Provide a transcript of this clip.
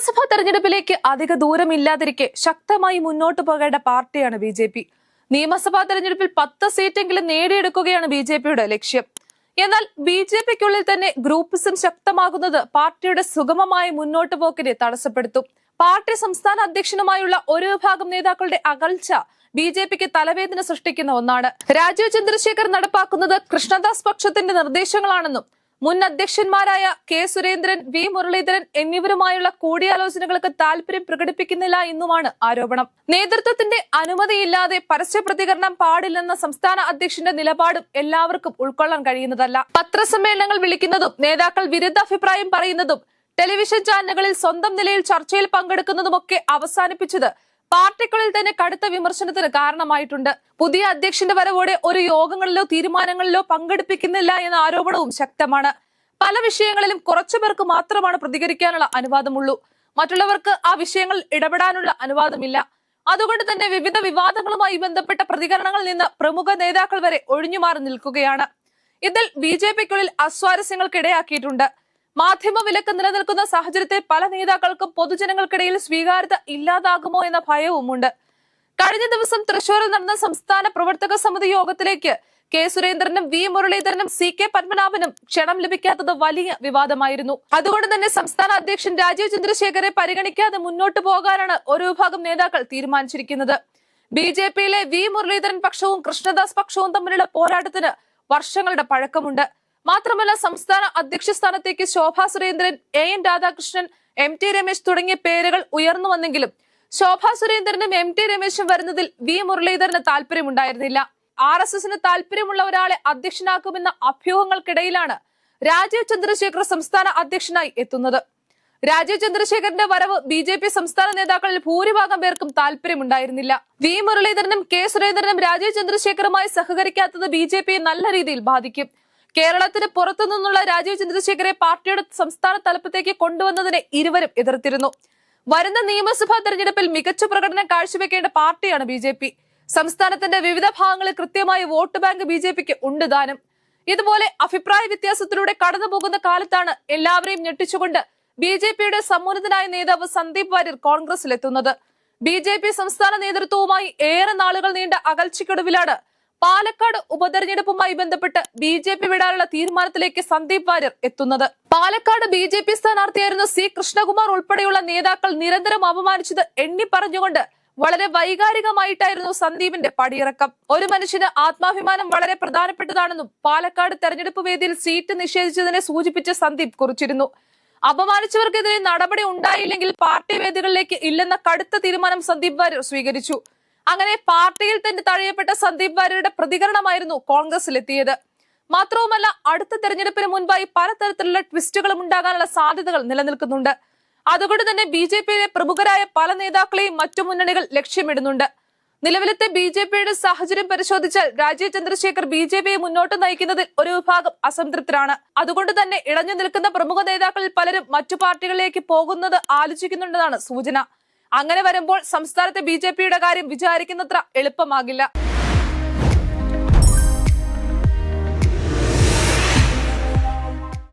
നിയമസഭാ തെരഞ്ഞെടുപ്പിലേക്ക് അധിക ദൂരമില്ലാതിരിക്കെ ശക്തമായി മുന്നോട്ട് പോകേണ്ട പാർട്ടിയാണ് ബി ജെ പി. നിയമസഭാ തെരഞ്ഞെടുപ്പിൽ പത്ത് സീറ്റെങ്കിലും നേടിയെടുക്കുകയാണ് ബി ജെ പിയുടെ ലക്ഷ്യം. എന്നാൽ ബി ജെ പിക്കുള്ളിൽ തന്നെ ഗ്രൂപ്പിസം ശക്തമാകുന്നത് പാർട്ടിയുടെ സുഗമമായ മുന്നോട്ട് പോക്കിനെ തടസ്സപ്പെടുത്തും. പാർട്ടി സംസ്ഥാന അധ്യക്ഷനുമായുള്ള ഒരു വിഭാഗം നേതാക്കളുടെ അകൽച്ച ബി ജെ പിക്ക് തലവേദന സൃഷ്ടിക്കുന്ന ഒന്നാണ്. രാജീവ് ചന്ദ്രശേഖർ നടപ്പാക്കുന്നത് കൃഷ്ണദാസ് പക്ഷത്തിന്റെ നിർദ്ദേശങ്ങളാണെന്നും മുൻ അധ്യക്ഷന്മാരായ കെ സുരേന്ദ്രൻ വി മുരളീധരൻ എന്നിവരുമായുള്ള കൂടിയാലോചനകൾക്ക് താല്പര്യം പ്രകടിപ്പിക്കുന്നില്ല എന്നുമാണ് ആരോപണം. നേതൃത്വത്തിന്റെ അനുമതിയില്ലാതെ പരസ്യ പ്രതികരണം പാടില്ലെന്ന സംസ്ഥാന അധ്യക്ഷന്റെ നിലപാടും എല്ലാവർക്കും ഉൾക്കൊള്ളാൻ കഴിയുന്നതല്ല. പത്രസമ്മേളനങ്ങൾ വിളിക്കുന്നതും നേതാക്കൾ വിരുദ്ധാഭിപ്രായം പറയുന്നതും ടെലിവിഷൻ ചാനലുകളിൽ സ്വന്തം നിലയിൽ ചർച്ചയിൽ പങ്കെടുക്കുന്നതുമൊക്കെ അവസാനിപ്പിച്ചത് പാർട്ടിക്കുള്ളിൽ തന്നെ കടുത്ത വിമർശനത്തിന് കാരണമായിട്ടുണ്ട്. പുതിയ അധ്യക്ഷന്റെ വരവോടെ ഒരു യോഗങ്ങളിലോ തീരുമാനങ്ങളിലോ പങ്കെടുപ്പിക്കുന്നില്ല എന്ന ആരോപണവും ശക്തമാണ്. പല വിഷയങ്ങളിലും കുറച്ചു പേർക്ക് മാത്രമാണ് പ്രതികരിക്കാനുള്ള അനുവാദമുള്ളൂ. മറ്റുള്ളവർക്ക് ആ വിഷയങ്ങൾ ഇടപെടാനുള്ള അനുവാദമില്ല. അതുകൊണ്ട് തന്നെ വിവിധ വിവാദങ്ങളുമായി ബന്ധപ്പെട്ട പ്രതികരണങ്ങളിൽ നിന്ന് പ്രമുഖ നേതാക്കൾ വരെ ഒഴിഞ്ഞുമാറി നിൽക്കുകയാണ്. ഇതിൽ ബി ജെ പിക്കുള്ളിൽ അസ്വാരസ്യങ്ങൾക്കിടയാക്കിയിട്ടുണ്ട്. മാധ്യമ വിലക്ക് നിലനിൽക്കുന്ന സാഹചര്യത്തിൽ പല നേതാക്കൾക്കും പൊതുജനങ്ങൾക്കിടയിൽ സ്വീകാര്യത ഇല്ലാതാകുമോ എന്ന ഭയവുമുണ്ട്. കഴിഞ്ഞ ദിവസം തൃശൂരിൽ നടന്ന സംസ്ഥാന പ്രവർത്തക സമിതി യോഗത്തിലേക്ക് കെ സുരേന്ദ്രനും വി മുരളീധരനും സി കെ പത്മനാഭനും ക്ഷണം ലഭിക്കാത്തത് വലിയ വിവാദമായിരുന്നു. അതുകൊണ്ട് തന്നെ സംസ്ഥാന അധ്യക്ഷൻ രാജീവ് ചന്ദ്രശേഖരെ പരിഗണിക്കാതെ മുന്നോട്ടു പോകാനാണ് ഒരു വിഭാഗം നേതാക്കൾ തീരുമാനിച്ചിരിക്കുന്നത്. ബി ജെ പിയിലെ വി മുരളീധരൻ പക്ഷവും കൃഷ്ണദാസ് പക്ഷവും തമ്മിലുള്ള പോരാട്ടത്തിന് വർഷങ്ങളുടെ പഴക്കമുണ്ട്. മാത്രമല്ല സംസ്ഥാന അധ്യക്ഷ സ്ഥാനത്തേക്ക് Shobha Surendran A N Radhakrishnan M T Ramesh തുടങ്ങിയ പേരുകൾ ഉയർന്നു വന്നെങ്കിലും ശോഭാ സുരേന്ദ്രനും എം ടി രമേശും വരുന്നതിൽ വി മുരളീധരന് താല്പര്യമുണ്ടായിരുന്നില്ല. ആർ എസ് എസിന് താല്പര്യമുള്ള ഒരാളെ അധ്യക്ഷനാക്കുമെന്ന അഭ്യൂഹങ്ങൾക്കിടയിലാണ് രാജീവ് ചന്ദ്രശേഖർ സംസ്ഥാന അധ്യക്ഷനായി എത്തുന്നത്. രാജീവ് ചന്ദ്രശേഖരന്റെ വരവ് ബി ജെ പി സംസ്ഥാന നേതാക്കളിൽ ഭൂരിഭാഗം പേർക്കും താല്പര്യമുണ്ടായിരുന്നില്ല. വി മുരളീധരനും കെ സുരേന്ദ്രനും രാജീവ് ചന്ദ്രശേഖറുമായി സഹകരിക്കാത്തത് ബി നല്ല രീതിയിൽ ബാധിക്കും. കേരളത്തിന് പുറത്തു നിന്നുള്ള രാജീവ് ചന്ദ്രശേഖരെ പാർട്ടിയുടെ സംസ്ഥാന തലപ്പത്തേക്ക് കൊണ്ടുവന്നതിനെ ഇരുവരും എതിർത്തിരുന്നു. വരുന്ന നിയമസഭാ തെരഞ്ഞെടുപ്പിൽ മികച്ച പ്രകടനം കാഴ്ചവെക്കേണ്ട പാർട്ടിയാണ് ബി ജെ പി. സംസ്ഥാനത്തിന്റെ വിവിധ ഭാഗങ്ങളിൽ കൃത്യമായി വോട്ട് ബാങ്ക് ബി ജെ പിക്ക് ഉണ്ട് ദാനം. ഇതുപോലെ അഭിപ്രായ വ്യത്യാസത്തിലൂടെ കടന്നുപോകുന്ന കാലത്താണ് എല്ലാവരെയും ഞെട്ടിച്ചുകൊണ്ട് ബി ജെ പിയുടെ സമ്മോന്നതനായ നേതാവ് സന്ദീപ് വാര്യർ കോൺഗ്രസിലെത്തുന്നത്. ബി ജെ പി സംസ്ഥാന നേതൃത്വവുമായി ഏറെ നാളുകൾ നീണ്ട അകൽച്ചയ്ക്കൊടുവിലാണ് പാലക്കാട് ഉപതെരഞ്ഞെടുപ്പുമായി ബന്ധപ്പെട്ട് ബി ജെ പി വിടാനുള്ള തീരുമാനത്തിലേക്ക് സന്ദീപ് വാര്യർ എത്തുന്നത്. പാലക്കാട് ബി ജെ പി സ്ഥാനാർത്ഥിയായിരുന്ന സി കൃഷ്ണകുമാർ ഉൾപ്പെടെയുള്ള നേതാക്കൾ നിരന്തരം അപമാനിച്ചത് എണ്ണി പറഞ്ഞുകൊണ്ട് വളരെ വൈകാരികമായിട്ടായിരുന്നു സന്ദീപിന്റെ പടിയിറക്കം. ഒരു മനുഷ്യന് ആത്മാഭിമാനം വളരെ പ്രധാനപ്പെട്ടതാണെന്നും പാലക്കാട് തെരഞ്ഞെടുപ്പ് വേദിയിൽ സീറ്റ് നിഷേധിച്ചതിനെ സൂചിപ്പിച്ച് സന്ദീപ് കുറിച്ചിരുന്നു. അപമാനിച്ചവർക്കെതിരെ നടപടി ഉണ്ടായില്ലെങ്കിൽ പാർട്ടി വേദികളിലേക്ക് ഇല്ലെന്ന കടുത്ത തീരുമാനം സന്ദീപ് വാര്യർ സ്വീകരിച്ചു. അങ്ങനെ പാർട്ടിയിൽ തന്നെ തഴയപ്പെട്ട സന്ദീപ് വാര്യരുടെ പ്രതികരണമായിരുന്നു കോൺഗ്രസിലെത്തിയത്. മാത്രവുമല്ല അടുത്ത തെരഞ്ഞെടുപ്പിന് മുൻപായി പലതരത്തിലുള്ള ട്വിസ്റ്റുകളും ഉണ്ടാകാനുള്ള സാധ്യതകൾ നിലനിൽക്കുന്നുണ്ട്. അതുകൊണ്ട് തന്നെ ബി ജെ പിയിലെ പ്രമുഖരായ പല നേതാക്കളെയും മറ്റു മുന്നണികൾ ലക്ഷ്യമിടുന്നുണ്ട്. നിലവിലത്തെ ബി ജെ പിയുടെ സാഹചര്യം പരിശോധിച്ചാൽ രാജീവ് ചന്ദ്രശേഖർ ബി ജെ പിയെ മുന്നോട്ട് നയിക്കുന്നതിൽ ഒരു വിഭാഗം അസംതൃപ്തരാണ്. അതുകൊണ്ട് തന്നെ ഇടഞ്ഞു നിൽക്കുന്ന പ്രമുഖ നേതാക്കളിൽ പലരും മറ്റു പാർട്ടികളിലേക്ക് പോകുന്നത് ആലോചിക്കുന്നുണ്ടെന്നാണ് സൂചന. അങ്ങനെ വരുമ്പോൾ സംസ്ഥാനത്തെ ബി കാര്യം വിചാരിക്കുന്നത്ര എളുപ്പമാകില്ല.